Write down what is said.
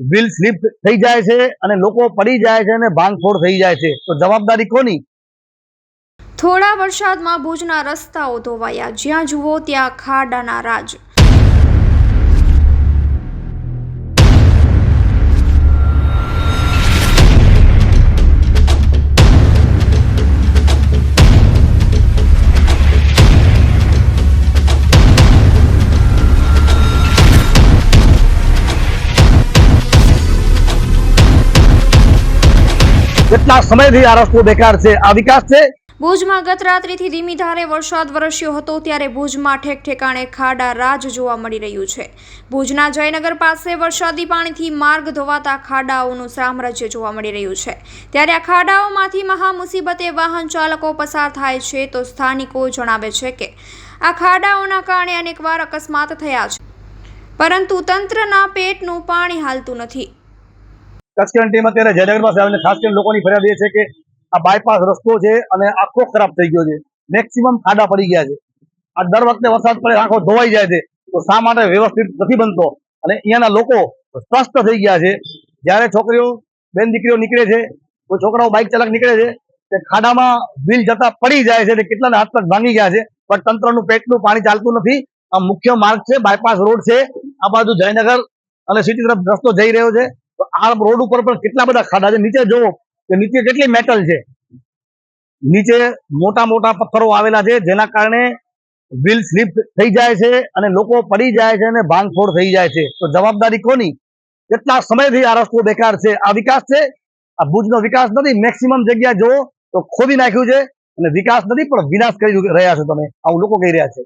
Wheel slip થઈ જાય છે અને લોકો પડી જાય છે અને ભાંગફોડ થઈ જાય છે. તો જવાબદારી કોની? થોડા વરસાદમાં ભુજના રસ્તાઓ ધોવાયા. જ્યાં જુઓ ત્યાં ખાડાના રાજ. કેટલા સમયથી આ રસ્તો બેકાર છે, આ વિકાસ છે? ભુજમાં ગત રાત્રિથી ધીમી ધારે વરસાદ વરસ્યો હતો, ત્યારે ભુજમાં ઠેક ઠેકાણે ખાડા રાજ જોવા મળી રહ્યું છે. ભુજના જયનગર પાસે વરસાદી પાણીથી માર્ગ ધોવાતા ખાડાઓનું સામ્રાજ્ય જોવા મળી રહ્યું છે. ત્યારે આ ખાડાઓમાંથી મહા મુસીબતે વાહન ચાલકો પસાર થાય છે તો સ્થાનિકો જણાવે છે કે, આ ખાડાઓના કારણે અનેકવાર અકસ્માત થયા છે. પરંતુ તંત્રના પેટનું પાણી હાલતું નથી. કચ્છની ટીમ અત્યારે જયનગર પાસે આવીને ખાસ કરીને લોકોની ફરિયાદ એ છે કે આ બાયપાસ રસ્તો છે અને આખો ખરાબ થઈ ગયો છે. મેક્સિમમ ખાડા પડી ગયા છે. આ દર વખતે વરસાદ પડે, આખો ધોવાઈ જાય છે. તો શા માટે વ્યવસ્થિત નથી બનતો? અને અહીંયાના લોકો સ્પષ્ટ થઈ ગયા છે. જ્યારે છોકરીઓ, બેન દીકરીઓ નીકળે છે, કોઈ છોકરાઓ બાઇક ચાલક નીકળે છે, તે ખાડામાં વ્હીલ જતા પડી જાય છે અને કેટલાના હાથ પગ ભાંગી ગયા છે. પણ તંત્રનું પેટનું પાણી ચાલતું નથી. આ મુખ્ય માર્ગ છે બાયપાસ રોડ છે. આ બાજુ જયનગર અને સિટી તરફ રસ્તો જઈ રહ્યો છે. તો આ રોડ ઉપર પણ કેટલા બધા ખાડા છે. નીચે જોવો કે નીચે કેટલી મેટલ છે. નીચે મોટા મોટા પથ્થરો આવેલા છે, જેના કારણે વ્હીલ સ્લીપ થઈ જાય છે અને લોકો પડી જાય છે અને ભાંગફોડ થઈ જાય છે. તો જવાબદારી કોની? કેટલા સમયથી આ રસ્તો બેકાર છે? આ વિકાસ છે? આ ભુજનો વિકાસ નથી. મેક્સિમમ જગ્યા જોવો તો ખોદી નાખ્યું છે અને વિકાસ નથી, પણ વિનાશ કરી રહ્યા છો તમે. આવું લોકો કહી રહ્યા છે.